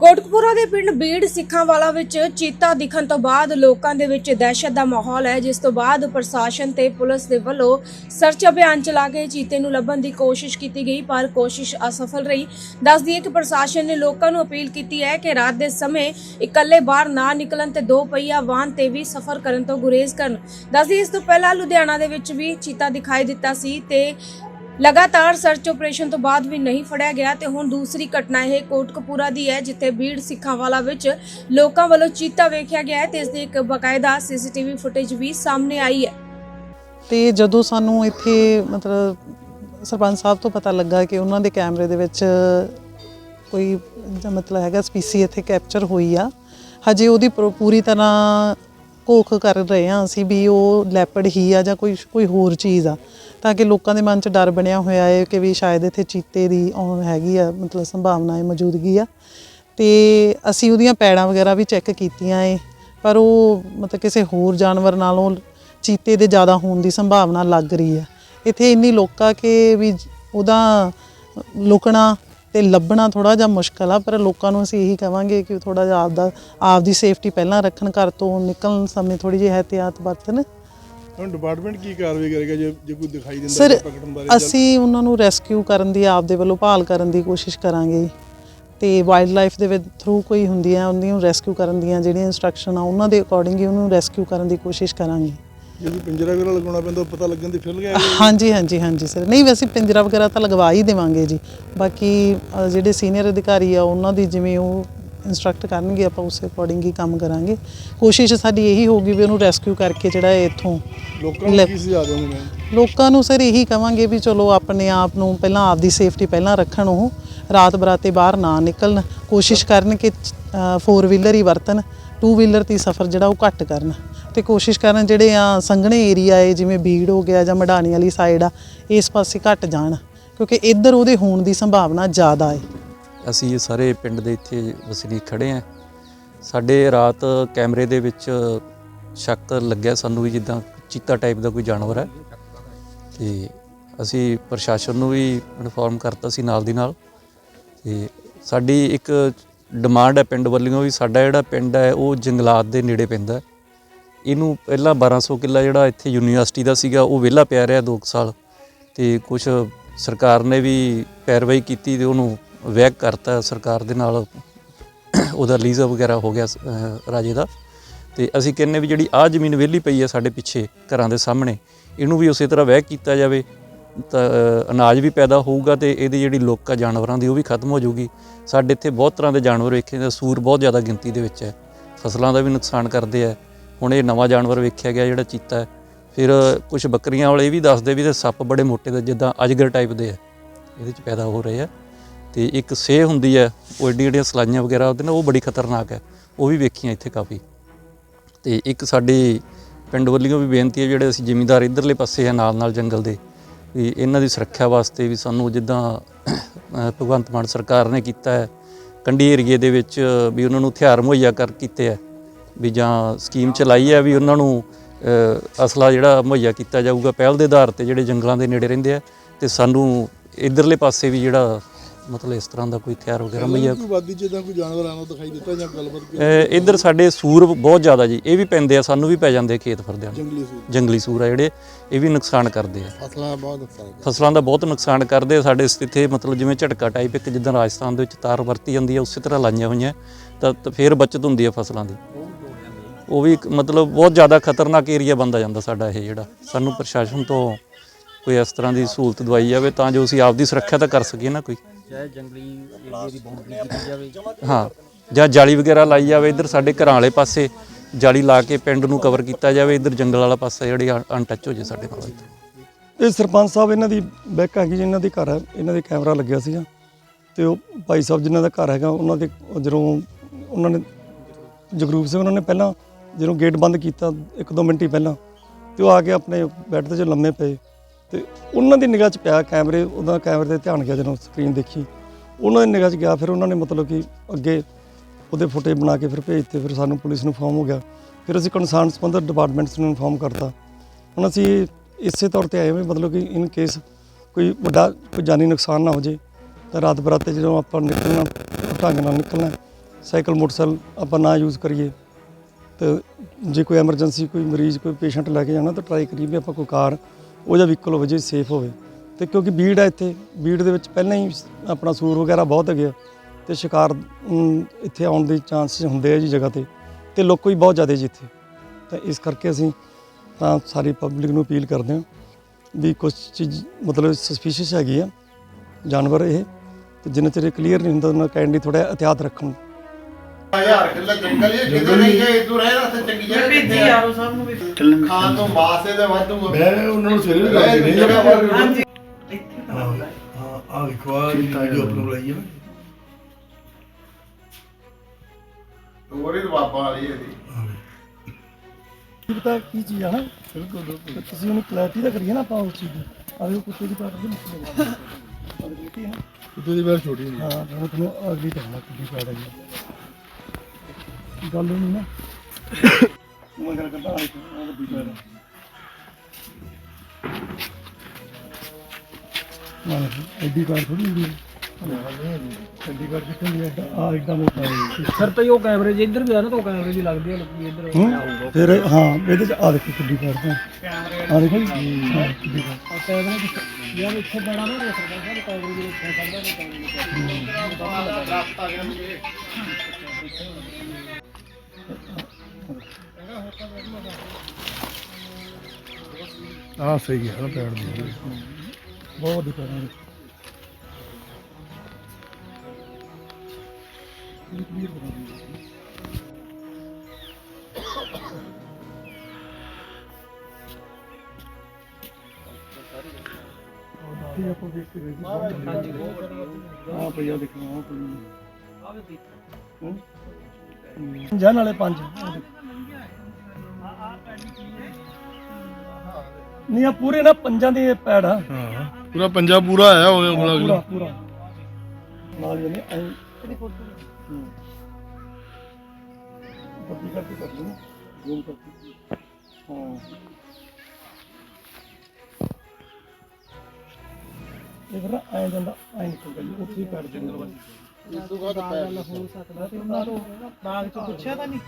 ਕੋਟਕਪੂਰਾ ਦੇ ਪਿੰਡ ਬੀੜ ਸਿੱਖਾਂ ਵਾਲਾ ਵਿੱਚ ਚੀਤਾ ਦਿਖਣ ਤੋਂ ਬਾਅਦ ਲੋਕਾਂ ਦੇ ਵਿੱਚ ਦਹਿਸ਼ਤ ਦਾ ਮਾਹੌਲ ਹੈ, ਜਿਸ ਤੋਂ ਬਾਅਦ ਪ੍ਰਸ਼ਾਸਨ ਤੇ ਪੁਲਿਸ ਦੇ ਵੱਲੋਂ ਸਰਚ ਅਭਿਆਨ ਚਲਾ ਕੇ ਚੀਤੇ ਨੂੰ ਲੱਭਣ ਦੀ ਕੋਸ਼ਿਸ਼ ਕੀਤੀ ਗਈ, ਪਰ ਕੋਸ਼ਿਸ਼ ਅਸਫਲ ਰਹੀ। ਦੱਸ ਦਈਏ ਕਿ ਪ੍ਰਸ਼ਾਸਨ ਨੇ ਲੋਕਾਂ ਨੂੰ ਅਪੀਲ ਕੀਤੀ ਹੈ ਕਿ ਰਾਤ ਦੇ ਸਮੇਂ ਇਕੱਲੇ ਬਾਹਰ ਨਾ ਨਿਕਲਣ ਤੇ ਦੋ ਪਹੀਆ ਵਾਹਨ ਤੇ ਵੀ ਸਫ਼ਰ ਕਰਨ ਤੋਂ ਗੁਰੇਜ਼ ਕਰਨ। ਦੱਸ ਦਈਏ, ਇਸ ਤੋਂ ਪਹਿਲਾਂ ਲੁਧਿਆਣਾ ਦੇ ਵਿੱਚ ਵੀ ਚੀਤਾ ਦਿਖਾਈ ਦਿੱਤਾ ਸੀ ਤੇ ਲਗਾਤਾਰ ਸਰਚ ਆਪਰੇਸ਼ਨ ਤੋਂ ਬਾਅਦ ਵੀ ਨਹੀਂ ਫੜਿਆ ਗਿਆ ਤੇ ਹੁਣ ਦੂਸਰੀ ਘਟਨਾ ਇਹ ਕੋਟਕਪੂਰਾ ਦੀ ਹੈ, ਜਿੱਥੇ ਬੀੜ ਸਿੱਖਾਂ ਵਾਲਾ ਵਿੱਚ ਲੋਕਾਂ ਵੱਲੋਂ ਚੀਤਾ ਵੇਖਿਆ ਗਿਆ ਹੈ ਤੇ ਇਸ ਦੀ ਇੱਕ ਬਕਾਇਦਾ ਸੀਸੀਟੀਵੀ ਫੁਟੇਜ ਵੀ ਸਾਹਮਣੇ ਆਈ ਹੈ। ਤੇ ਜਦੋਂ ਸਾਨੂੰ ਇੱਥੇ ਮਤਲਬ ਸਰਪੰਚ ਸਾਹਿਬ ਤੋਂ ਪਤਾ ਲੱਗਾ ਕਿ ਉਹਨਾਂ ਦੇ ਕੈਮਰੇ ਦੇ ਵਿੱਚ ਕੋਈ ਮਤਲਬ ਹੈਗਾ ਸਪੀਸੀ ਇੱਥੇ ਕੈਪਚਰ ਹੋਈ ਆ, ਹਜੇ ਉਹਦੀ ਪੂਰ- ਪੂਰੀ ਤਰ੍ਹਾਂ ਘੋਖ ਕਰ ਰਹੇ ਹਾਂ ਅਸੀਂ ਵੀ ਉਹ ਲੈਪਰਡ ਹੀ ਆ ਜਾਂ ਕੋਈ ਕੋਈ ਹੋਰ ਚੀਜ਼ ਆ। ਤਾਂ ਕਿ ਲੋਕਾਂ ਦੇ ਮਨ 'ਚ ਡਰ ਬਣਿਆ ਹੋਇਆ ਹੈ ਕਿ ਵੀ ਸ਼ਾਇਦ ਇੱਥੇ ਚੀਤੇ ਦੀ ਆਉਣ ਹੈਗੀ ਆ, ਮਤਲਬ ਸੰਭਾਵਨਾ ਹੈ, ਮੌਜੂਦਗੀ ਆ। ਤੇ ਅਸੀਂ ਉਹਦੀਆਂ ਪੈੜਾਂ ਵਗੈਰਾ ਵੀ ਚੈੱਕ ਕੀਤੀਆਂ ਏ, ਪਰ ਉਹ ਮਤਲਬ ਕਿਸੇ ਹੋਰ ਜਾਨਵਰ ਨਾਲੋਂ ਚੀਤੇ ਦੇ ਜ਼ਿਆਦਾ ਹੋਣ ਦੀ ਸੰਭਾਵਨਾ ਲੱਗ ਰਹੀ ਹੈ ਇੱਥੇ ਇੰਨੀ ਲੋਕਾ ਕਿ ਵੀ ਉਹਦਾ ਲੁਕਣਾ ਤੇ ਲੱਭਣਾ ਥੋੜਾ ਜਿਹਾ ਮੁਸ਼ਕਲ ਆ ਪਰ ਲੋਕਾਂ ਨੂੰ ਅਸੀਂ ਇਹੀ ਕਵਾਂਗੇ ਕਿ ਥੋੜਾ ਜਿਹਾ ਆਪਦਾ ਆਪਦੀ ਸੇਫਟੀ ਪਹਿਲਾਂ ਰੱਖਣ ਘਰ ਤੋਂ ਨਿਕਲਣ ਸਮੇਂ ਥੋੜੀ ਜਿਹੀ ਅਹਤਿਆਤ ਵਰਤਣ। ਹੁਣ ਡਿਪਾਰਟਮੈਂਟ ਕੀ ਕਾਰਵਾਈ ਕਰੇਗਾ ਜੇ ਜੇ ਕੋਈ ਦਿਖਾਈ ਦਿੰਦਾ ਸਰ ਪਕੜਨ ਬਾਰੇ ਅਸੀਂ ਉਹਨਾਂ ਨੂੰ ਰੈਸਕਿਊ ਕਰਨ ਦੀ ਆਪਦੇ ਵੱਲੋਂ ਭਾਲ ਕਰਨ ਦੀ ਕੋਸ਼ਿਸ਼ ਕਰਾਂਗੇ। ਤੇ ਵਾਈਲਡ ਲਾਈਫ ਦੇ ਵਿੱਚ ਥਰੂ ਕੋਈ ਹੁੰਦੀ ਹੈ ਉਹਨੂੰ ਨੂੰ ਰੈਸਕਿਊ ਕਰਨ ਦੀਆਂ ਜਿਹੜੀਆਂ ਇਨਸਟਰਕਸ਼ਨ ਆ ਉਹਨਾਂ ਦੇ ਅਕੋਰਡਿੰਗ ਹੀ ਉਹਨੂੰ ਰੈਸਕਿਊ ਕਰਨ ਦੀ ਕੋਸ਼ਿਸ਼ ਕਰਾਂਗੇ। ਜੇ ਪਿੰਜਰਾ ਵਗੈਰਾ ਲਗਾਉਣਾ ਪੈਂਦਾ ਪਤਾ ਲੱਗਣ ਦੀ ਫਿਲ ਗਿਆ ਹਾਂਜੀ ਹਾਂਜੀ ਹਾਂਜੀ ਸਰ। ਨਹੀਂ ਵੈਸੇ ਪਿੰਜਰਾ ਵਗੈਰਾ ਤਾਂ ਲਗਵਾ ਹੀ ਦੇਵਾਂਗੇ ਜੀ। ਬਾਕੀ ਅ, ਜਿਹੜੇ ਸੀਨੀਅਰ ਅਧਿਕਾਰੀ ਆ ਉਹਨਾਂ ਦੀ ਜਿਵੇਂ ਉਹ ਇਨਸਟਰਕਟ ਕਰਨਗੇ ਆਪਾਂ ਉਸੇ ਅਕੋਰਡਿੰਗ ਹੀ ਕੰਮ ਕਰਾਂਗੇ। ਕੋਸ਼ਿਸ਼ ਸਾਡੀ ਇਹੀ ਹੋਊਗੀ ਵੀ ਉਹਨੂੰ ਰੈਸਕਿਊ ਕਰਕੇ ਜਿਹੜਾ ਹੈ ਇੱਥੋਂ ਲੋਕਾਂ ਨੂੰ ਲੈ- ਕੀ ਸੁਝਾਅ ਦੇਵਾਂਗੇ? ਲੋਕਾਂ ਨੂੰ ਸਰ ਇਹੀ ਕਵਾਂਗੇ ਵੀ ਚਲੋ ਆਪਣੇ ਆਪ ਨੂੰ ਪਹਿਲਾਂ ਆਪਦੀ ਸੇਫਟੀ ਪਹਿਲਾਂ ਰੱਖਣ ਉਹ ਰਾਤ ਬਰਾਤੇ ਬਾਹਰ ਨਾ ਨਿਕਲਣ। ਕੋਸ਼ਿਸ਼ ਕਰਨ ਕਿ 4 ਵੀਲਰ ਹੀ ਵਰਤਣ 2 ਵੀਲਰ ਤੇ ਸਫ਼ਰ ਜਿਹੜਾ ਉਹ ਘੱਟ ਕਰਨ। ਤੇ ਕੋਸ਼ਿਸ਼ ਕਰਨ ਜਿਹੜੇ ਆ ਸੰਘਣੇ ਏਰੀਆ ਏ, ਜਿਵੇਂ ਬੀੜ ਹੋ ਗਿਆ ਜਾਂ ਮਡਾਣੀ ਵਾਲੀ ਸਾਈਡ ਆ, ਇਸ ਪਾਸੇ ਘੱਟ ਜਾਣ, ਕਿਉਂਕਿ ਇੱਧਰ ਉਹਦੇ ਹੋਣ ਦੀ ਸੰਭਾਵਨਾ ਜ਼ਿਆਦਾ ਏ। ਅਸੀਂ ਸਾਰੇ ਪਿੰਡ ਦੇ ਇੱਥੇ ਵਸਨੀਕ ਖੜੇ ਆ। ਸਾਡੇ ਰਾਤ ਕੈਮਰੇ ਦੇ ਵਿੱਚ ਸ਼ੱਕ ਲੱਗਿਆ ਸਾਨੂੰ ਵੀ ਜਿੱਦਾਂ ਚੀਤਾ ਟਾਈਪ ਦਾ ਕੋਈ ਜਾਨਵਰ ਹੈ ਤੇ ਅਸੀਂ ਪ੍ਰਸ਼ਾਸਨ ਨੂੰ ਵੀ ਇਨਫੋਰਮ ਕਰਤਾ ਸੀ ਨਾਲ ਦੀ ਨਾਲ। ਤੇ ਸਾਡੀ ਇੱਕ ਡਿਮਾਂਡ ਹੈ ਪਿੰਡ ਵੱਲੋਂ ਵੀ, ਸਾਡਾ ਜਿਹੜਾ ਪਿੰਡ ਹੈ ਉਹ ਜੰਗਲਾਤ ਦੇ ਨੇੜੇ ਪੈਂਦਾ। ਹੈ। ਇਹਨੂੰ ਪਹਿਲਾਂ 1200 ਕਿੱਲਾ ਜਿਹੜਾ ਇੱਥੇ ਯੂਨੀਵਰਸਿਟੀ ਦਾ ਸੀਗਾ, ਉਹ ਵਿਹਲਾ ਪਿਆ ਰਿਹਾ 2 ਸਾਲ। ਤੇ ਕੁਝ ਸਰਕਾਰ ਨੇ ਵੀ ਪੈਰਵਾਈ ਕੀਤੀ ਤੇ ਉਹਨੂੰ ਵੈਗ ਕਰਤਾ ਸਰਕਾਰ ਦੇ ਨਾਲ। ਉਹਦਾ ਲੀਜ਼ ਵਗੈਰਾ ਹੋ ਗਿਆ ਰਾਜੇ ਦਾ। ਤੇ ਅਸੀਂ ਕਹਿੰਨੇ ਵੀ ਜਿਹੜੀ ਆ ਜ਼ਮੀਨ ਵਿਹਲੀ ਪਈ ਹੈ ਸਾਡੇ ਪਿੱਛੇ ਘਰਾਂ ਦੇ ਸਾਹਮਣੇ, ਇਹਨੂੰ ਵੀ ਉਸੇ ਤਰ੍ਹਾਂ ਵੈਗ ਕੀਤਾ ਜਾਵੇ। ਤਾਂ ਅਨਾਜ ਵੀ ਪੈਦਾ ਹੋਊਗਾ ਤੇ ਇਹਦੀ ਜਿਹੜੀ ਲੋਕਾ ਜਾਨਵਰਾਂ ਦੀ, ਉਹ ਵੀ ਖਤਮ ਹੋ ਜਾਊਗੀ। ਸਾਡੇ ਇੱਥੇ ਬਹੁਤ ਤਰ੍ਹਾਂ ਦੇ ਜਾਨਵਰ ਵੇਖੇ ਨੇ, ਸੂਰ ਬਹੁਤ ਜ਼ਿਆਦਾ ਗਿਣਤੀ ਦੇ ਵਿੱਚ ਹੈ। ਫਸਲਾਂ ਦਾ ਵੀ ਨੁਕਸਾਨ ਕਰਦੇ ਆ। ਹੁਣ ਇਹ ਨਵਾਂ ਜਾਨਵਰ ਵੇਖਿਆ ਗਿਆ ਜਿਹੜਾ ਚੀਤਾ ਹੈ। ਫਿਰ ਕੁਝ ਬੱਕਰੀਆਂ ਵਾਲੇ ਇਹ ਵੀ ਦੱਸਦੇ ਵੀ ਤੇ ਸੱਪ ਬੜੇ ਮੋਟੇ ਦੇ, ਜਿੱਦਾਂ ਅਜਗਰ ਟਾਈਪ ਦੇ ਆ। ਇਹਦੇ ਚ ਪੈਦਾ ਹੋ ਰਹੇ ਆ। ਤੇ ਇੱਕ ਸੇ ਹੁੰਦੀ ਹੈ, ਉਹ ਏਡੀ ਏਡੀਆਂ ਸਲਾਈਆਂ ਵਗੈਰਾ ਉਹਦੇ ਨਾਲ ਉਹ ਬੜੀ ਖਤਰਨਾਕ ਹੈ। ਉਹ ਵੀ ਵੇਖੀਆਂ ਇੱਥੇ ਕਾਫੀ। ਤੇ ਇੱਕ ਸਾਡੀ ਪਿੰਡ ਵੱਲੋਂ ਵੀ ਬੇਨਤੀ ਹੈ, ਜਿਹੜੇ ਅਸੀਂ ਜ਼ਿਮੀਂਦਾਰ ਇਧਰਲੇ ਪਾਸੇ ਆ ਨਾਲ ਨਾਲ ਜੰਗਲ ਦੇ, ਵੀ ਇਹਨਾਂ ਦੀ ਸੁਰੱਖਿਆ ਵਾਸਤੇ ਵੀ ਸਾਨੂੰ ਜਿੱਦਾਂ ਭਗਵੰਤ ਮਾਨ ਸਰਕਾਰ ਨੇ ਕੀਤਾ ਹੈ, ਕੰਢੀ ਏਰੀਏ ਦੇ ਵਿੱਚ ਵੀ ਉਹਨਾਂ ਨੂੰ ਹਥਿਆਰ ਮੁਹੱਈਆ ਕਰ ਕੀਤੇ ਆ। ਵੀ ਜਾਂ ਸਕੀਮ ਚਲਾਈ ਹੈ ਵੀ ਉਹਨਾਂ ਨੂੰ ਅਸਲਾ ਜਿਹੜਾ ਮੁਹੱਈਆ ਕੀਤਾ ਜਾਊਗਾ ਪਹਿਲ ਦੇ ਆਧਾਰ ਤੇ ਜਿਹੜੇ ਜੰਗਲਾਂ ਦੇ ਨੇੜੇ ਰਹਿੰਦੇ ਆ ਤੇ ਸਾਨੂੰ ਇਧਰਲੇ ਪਾਸੇ ਵੀ ਜਿਹੜਾ ਮਤਲਬ ਇਸ ਤਰ੍ਹਾਂ ਦਾ ਕੋਈ ਹਥਿਆਰ ਵਗੈਰਾ ਮੁਹੱਈਆ ਕੋਈ ਵਾਦੀ ਜਿੱਦਾਂ ਕੋਈ ਜਾਨਵਰ ਆਉਣਾ ਦਿਖਾਈ ਦਿੱਤਾ ਜਾਂ ਗੱਲਬਾਤ ਅਹ ਇੱਧਰ ਸਾਡੇ ਸੂਰ ਬਹੁਤ ਜ਼ਿਆਦਾ ਜੀ ਇਹ ਵੀ ਪੈਂਦੇ ਆ ਸਾਨੂੰ ਵੀ ਪੈ ਜਾਂਦੇ ਆ ਖੇਤ ਫਿਰਦਿਆਂ ਜੰਗਲੀ ਸੂਰ। ਜੰਗਲੀ ਸੂਰ ਆ ਜਿਹੜੇ ਇਹ ਵੀ ਨੁਕਸਾਨ ਕਰਦੇ ਆ। ਫਸਲਾਂ ਬਹੁਤ ਨੁਕਸਾਨ ਫਸਲਾਂ ਦਾ ਬਹੁਤ ਨੁਕਸਾਨ ਕਰਦੇ ਆ ਸਾਡੇ ਇੱਥੇ ਮਤਲਬ ਜਿਵੇਂ ਝਟਕਾ ਟਾਈਪ ਇੱਕ ਜਿੱਦਾਂ ਰਾਜਸਥਾਨ ਦੇ ਵਿੱਚ ਤਾਰ ਵਰਤੀ ਜਾਂਦੀ ਹੈ ਉਸੇ ਤਰ੍ਹਾਂ ਲਾਈਆਂ ਹੋਈਆਂ ਤਾਂ ਫਿਰ ਬਚਤ ਹੁੰਦੀ ਹੈ ਫਸਲਾਂ ਦੀ। ਉਹ ਵੀ ਇੱਕ ਮਤਲਬ ਬਹੁਤ ਜ਼ਿਆਦਾ ਖਤਰਨਾਕ ਏਰੀਆ ਬਣਦਾ ਜਾਂਦਾ ਸਾਡਾ ਇਹ ਜਿਹੜਾ। ਸਾਨੂੰ ਪ੍ਰਸ਼ਾਸਨ ਤੋਂ ਕੋਈ ਇਸ ਤਰ੍ਹਾਂ ਦੀ ਸਹੂਲਤ ਦਵਾਈ ਜਾਵੇ ਤਾਂ ਜੋ ਅਸੀਂ ਆਪਦੀ ਸੁਰੱਖਿਆ ਤਾਂ ਕਰ ਸਕੀਏ ਨਾ ਕੋਈ। ਚਾਹੇ ਜੰਗਲੀ ਏਰੀਆ ਦੀ ਬਾਉਂਡਰੀ ਕੀਤੀ ਜਾਵੇ। ਹਾਂ ਜਾਂ ਜਾਲੀ ਵਗੈਰਾ ਲਾਈ ਜਾਵੇ ਇੱਧਰ ਸਾਡੇ ਘਰਾਂ ਵਾਲੇ ਪਾਸੇ ਜਾਲੀ ਲਾ ਕੇ ਪਿੰਡ ਨੂੰ ਕਵਰ ਕੀਤਾ ਜਾਵੇ ਇੱਧਰ ਜੰਗਲ ਵਾਲਾ ਪਾਸਾ ਜਿਹੜੀ ਅਨਟੱਚ ਹੋ ਜੇ ਸਾਡੇ ਨਾਲ ਇਹ ਸਰਪੰਚ ਸਾਹਿਬ ਇਹਨਾਂ ਦੀ ਬੈਕ ਹੈਗੀ ਜੀ, ਇਹਨਾਂ ਦੇ ਘਰ ਹੈ ਇਹਨਾਂ ਦੇ ਕੈਮਰਾ ਲੱਗਿਆ ਸੀਗਾ। ਤੇ ਉਹ ਭਾਈ ਸਾਹਿਬ ਜਿਨ੍ਹਾਂ ਦਾ ਘਰ ਹੈਗਾ ਉਹਨਾਂ ਦੇ ਜਦੋਂ ਉਹਨਾਂ ਨੇ ਜਗਰੂਪ ਸਿੰਘ ਉਹਨਾਂ ਨੇ ਪਹਿਲਾਂ ਜਦੋਂ ਗੇਟ ਬੰਦ ਕੀਤਾ ਇੱਕ ਦੋ ਮਿੰਟ ਹੀ ਪਹਿਲਾਂ, ਤੇ ਉਹ ਆ ਕੇ ਆਪਣੇ ਬੈੱਡ ਤੇ 'ਚ ਲੰਮੇ ਪਏ। ਤੇ ਉਹਨਾਂ ਦੀ ਨਿਗਾਹ 'ਚ ਪਿਆ ਕੈਮਰੇ, ਉਹਦਾ ਕੈਮਰੇ ਤੇ ਧਿਆਨ ਗਿਆ ਜਦੋਂ ਸਕਰੀਨ ਦੇਖੀ। ਉਹਨਾਂ ਦੀ ਨਿਗਾਹ 'ਚ ਗਿਆ, ਫਿਰ ਉਹਨਾਂ ਨੇ ਮਤਲਬ ਕਿ ਅੱਗੇ ਉਹਦੇ ਫੁਟੇਜ ਬਣਾ ਕੇ ਫਿਰ ਭੇਜਤੇ ਫਿਰ ਸਾਨੂੰ ਪੁਲਿਸ ਨੂੰ ਇਨਫੋਰਮ ਹੋ ਗਿਆ। ਫਿਰ ਅਸੀਂ ਕੰਸਰਨ ਸੰਬੰਧਿਤ ਡਿਪਾਰਟਮੈਂਟਸ ਨੂੰ ਇਨਫੋਰਮ ਕਰਤਾ। ਹੁਣ ਅਸੀਂ ਇਸੇ ਤੌਰ ਤੇ ਆਏ ਹਾਂ ਮਤਲਬ ਕਿ ਇਨ ਕੇਸ ਕੋਈ ਵੱਡਾ, ਕੋਈ ਜਾਨੀ ਨੁਕਸਾਨ ਨਾ ਹੋ ਜੇ, ਤਾਂ ਰਾਤ ਬਰਾਤੇ ਜਦੋਂ ਆਪਾਂ ਨਿਕਲਣਾ, ਢੰਗ ਨਾਲ ਨਿਕਲਣਾ, ਸਾਈਕਲ, ਮੋਟਰਸਾਈਕਲ ਆਪਾਂ ਨਾ ਯੂਜ਼ ਕਰੀਏ। ਤੇ ਜੇ ਕੋਈ ਐਮਰਜੈਂਸੀ, ਕੋਈ ਮਰੀਜ਼, ਕੋਈ ਪੇਸ਼ੈਂਟ ਲੈ ਕੇ ਜਾਣਾ ਤਾਂ ਟਰਾਈ ਕਰੀਏ ਵੀ ਆਪਾਂ ਕੋਈ ਕਾਰ, ਉਹ ਜਾਂ ਵਹੀਕਲ ਹੋਵੇ, ਜੇ ਸੇਫ ਹੋਵੇ। ਤੇ ਕਿਉਂਕਿ ਬੀੜ ਹੈ ਇੱਥੇ ਬੀੜ ਦੇ ਵਿੱਚ ਪਹਿਲਾਂ ਹੀ ਆਪਣਾ ਸੂਰ ਵਗੈਰਾ ਬਹੁਤ ਹੈਗੇ ਆ। ਤੇ ਸ਼ਿਕਾਰ ਇੱਥੇ ਆਉਣ ਦੇ ਚਾਂਸ ਹੁੰਦੇ ਆ ਜੀ ਜਗ੍ਹਾ ਤੇ। ਤੇ ਲੋਕ ਵੀ ਬਹੁਤ ਜ਼ਿਆਦਾ ਜੀ ਇੱਥੇ। ਤਾਂ ਇਸ ਕਰਕੇ ਅਸੀਂ ਤਾਂ ਸਾਰੀ ਪਬਲਿਕ ਨੂੰ ਅਪੀਲ ਕਰਦੇ ਹਾਂ ਵੀ ਕੁਝ ਚੀਜ਼, ਮਤਲਬ ਸਸਪੀਸ਼ੀਅਸ ਹੈਗੀ ਆ, ਜਾਨਵਰ ਇਹ, ਤੇ ਜਿੰਨਾ ਚਿਰ ਕਲੀਅਰ ਨਹੀਂ ਹੁੰਦਾ, ਉਹਨਾਂ ਕੈਂਡੀ ਥੋੜਾ ਇhtiyਾਤ ਰੱਖਣ। ਹਜ਼ਾਰ ਕਿੱਲਾ ਜੰਗਲ ਇਹ ਕਿਤੇ ਨਹੀਂ ਗਏ ਤੂੰ ਰਹਿ ਰਹਾ ਤੇ ਚੰਗੀ ਜਗ੍ਹਾ ਭੇਜੀ ਯਾਰੋ ਸਾਹਿਬ ਨੂੰ ਵੀ। ਖਾਣ ਤੋਂ ਮਾਸੇ ਦੇ ਵਾਧੂ ਮੈਂ ਉਹਨਾਂ ਨੂੰ ਸਵੇਰੇ ਲੱਗ ਰਹਿ ਗਏ ਜਗ੍ਹਾ ਪਰ ਹਾਂਜੀ। ਹਾਂ ਹਾਂ ਆ ਦੇਖੋ ਆ ਵੀਡੀਓ ਅਪਲੋਡ ਲਾਈ ਹੈ ਨਾ। ਉਹਦੇ ਬਾਬਾ ਵਾਲੀ ਇਹਦੀ। ਕੀ ਪਤਾ ਕੀ ਚੀਜ਼ ਆ ਨਾ? ਬਿਲਕੁਲ ਬਿਲਕੁਲ। ਤੁਸੀਂ ਉਹਨੂੰ ਕਲੈਰਿਟੀ ਤਾਂ ਕਰੀਏ ਨਾ ਆਪਾਂ ਉਸ ਚੀਜ਼ ਦੀ। ਆਵੇ ਕੁੱਤੇ ਦੀ ਪਾਟ ਦੀ ਕੁੱਤੇ ਦੀ ਬਾਰ ਛੋਟੀ ਹੁੰਦੀ ਹਾਂ। ਉਹ ਤੁਹਾਨੂੰ ਅਗਲੀ ਟਾਈਮ ਨਾਲ ਕਿੱਡੀ ਪਾਟ ਹੈਗੀ ਗੱਲ ਨਹੀਂ ਨਾ। ਮੈਂ ਗੱਲ ਕਰਦਾ ਹਾਂ ਉਹ ਪਾਟ ਮਾਨ ਐਡੀ ਪਾਟ ਥੋੜੀ ਹੁੰਦੀ ਹੈ। ਐਡੀ ਪਾਟ ਕਿੱਥੇ ਹੁੰਦੀ ਹੈ? ਆ ਇੱਕਦਮ ਮੋਟਾ ਹੈ। ਸਰ ਤੇ ਉਹ ਕੈਮਰੇ ਜੇ ਇੱਧਰ ਵੀ ਆ ਨਾ ਤਾਂ ਉਹ ਕੈਮਰੇ ਦੀ ਲੱਗਦੀ ਹੈ ਲੱਗੀ ਇੱਧਰ ਹੂੰ? ਫਿਰ ਹਾਂ ਇਹਦੇ ਚ ਆ ਦੇਖੋ ਕਿੱਡੀ ਪਾਟ ਹੈ ਆ ਦੇਖੋ ਕਿੱਡੀ ਪਾਟ ਕੈਮਰੇ ਯਾਰ ਇੱਥੇ ਬੜਾ ਨਾ ਦੇਖ ਸਕਦਾ ਸਰ ਕੈਮਰੇ ਦੀ ਰੱਖਿਆ ਕਰਦਾ ਨਾ ਕੈਮਰੇ ਆ ਸਹੀ ਹੈ ਨਾ ਪੈੜ ਦੀ ਬਹੁਤ ਵੱਡੀ ਪਾਟ ਹੈ ਇਹ ਆਪਾਂ ਦੇਖ ਕੇ ਹਾਂਜੀ ਹਾਂ ਭਈਆ ਦੇਖੋ ਆ ਕੋਈ ਹੂੰ? ਜਾਨ ਵਾਲੇ ਪੰਜ। ਨਹੀਂ ਆ ਪੂਰੇ ਨਾ ਪੰਜਾਂ ਦੇ ਪੈੜ ਆ। ਹਾਂ ਪੂਰਾ ਪੰਜਾਬ ਪੂਰਾ ਆਇਆ ਹੋਇਆ ਪੂਰਾ ਉਂਗਲਾ ਪੂਰਾ ਨਾਲ ਹੀ ਨੇ ਐਂ। ਇਹਦੀ ਫੋਟੋ ਹੂੰ। ਬੱਤੀ ਕਰਕੇ ਕਰ ਲਓ। ਜ਼ੂਮ ਕਰਕੇ। ਹਾਂ। ਇਹ ਫਿਰ ਐਂ ਜਾਂਦਾ ਐਂ ਨਿਕਲ ਗਿਆ ਜੀ, ਉੱਥੇ ਹੀ ਪੈਰ ਜੰਗਲ ਵੱਲ ਹੋ ਸਕਦਾ ਤੇ ਉਹਨਾਂ ਤੋਂ ਬਾਗ ਚ ਪੁੱਛਿਆ ਤਾਂ ਨਹੀਂ।